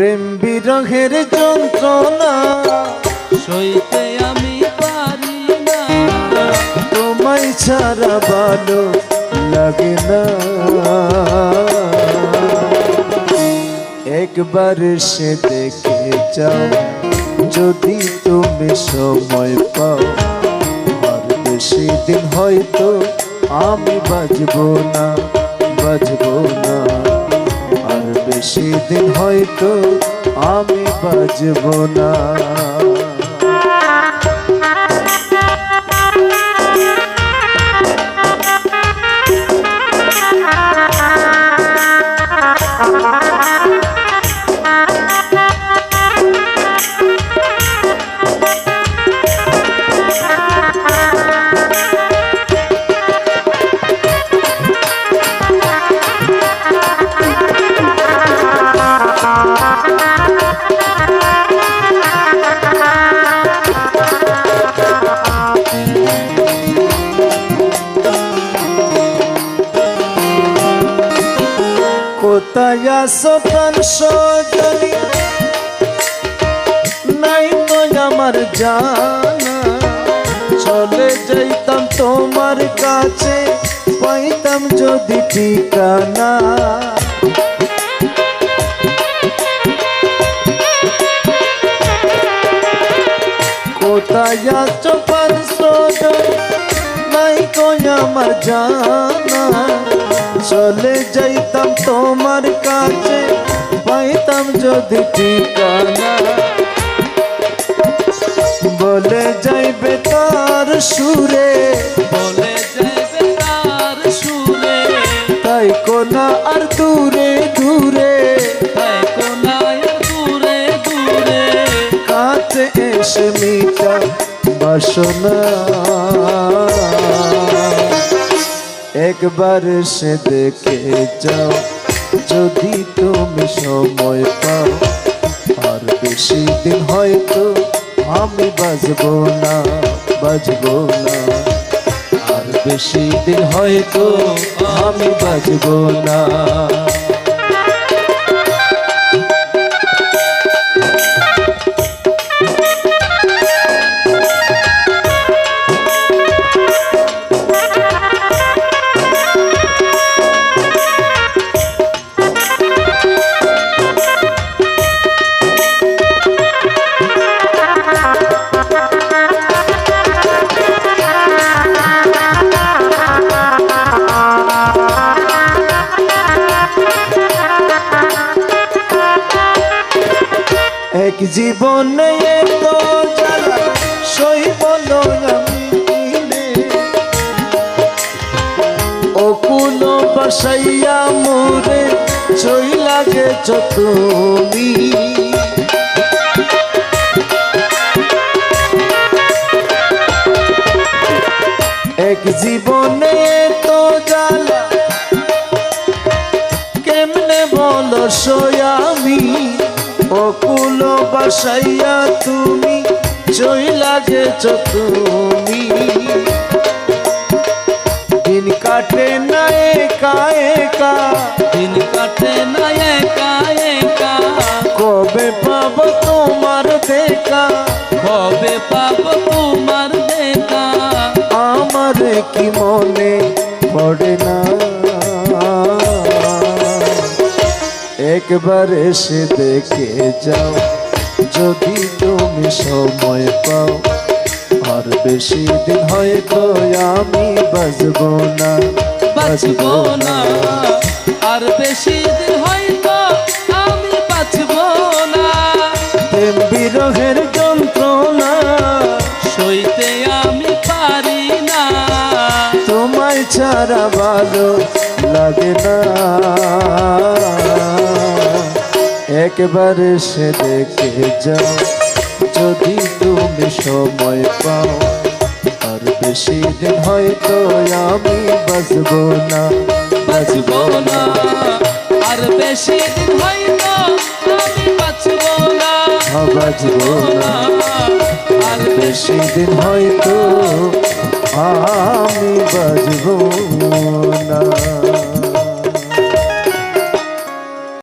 প্রেম বিরহের যন্ত্রণা। সইতে আমি পারি না। তোমায় ছাড়া ভালো লাগে না। একবার সে দেখে যাও যদি তুমি সময় পাও। আর বেশি দিন হয়তো আমি বাজবো না বাজবো না। বেশি দিন হয়তো আমি বাজব না। আসো প্রাণ সজনী। নাই তো আমার জানা। চলে যাইতাম তোমার কাছে, পাইতাম যদি ঠিকানা। কোথায় আছো সজনী? নাই তো আমার জানা। চলে যাইতাম তোমার যদি ঠিকানা বলে যাইবে তার সুরে বলে যাবে তার সুরে। তাই কোনা আর দূরে দূরে তাই কোনায় দূরে দূরে। কাছে এসে মিটা বাসনা। একবার সে দেখে যাও যদি তুমি সময় পাও, আর বেশি দিন হয়তো আমি বাজব না বাজব না। আর বেশি দিন হয়তো আমি বাজব না। জীবনে তো জ্বালা সই অকুল বসাইয়া মোরে চই লাগে তুমি এক জীবনে তো জ্বালা, কেমনে বলো সয়ামি অকুল বাসাইয়া তুমি চই লাগেছ তুমি। দিন কাটে না একা একা। দিন কাটে না একা একা। কবে পাব তোমার দেখা? কবে পাব তোমার দেখা? আমার কি মনে পড়ে না? একবার এসে দেখে যাও। যদি তুমি সময় পাও আর বেশি দিন হয়তো আমি বাজবো না। বাঁচবো না। আর বেশি দিন হয়তো আমি বাঁচবো না। প্রেম বিরহের যন্ত্রণা সইতে আমি পারি না। তোমায় ছাড়া ভালো লাগে না। একবারে সে দেখে যাও যদি তুমি সময় পাও আর বেশি দিন হয়তো আমি বাজবো না। বাঁচবো না আর বেশি দিন হয়তো আমি বাঁচবো না। বাজবো না। আর বেশি দিন হয়তো আমি বাজবো না।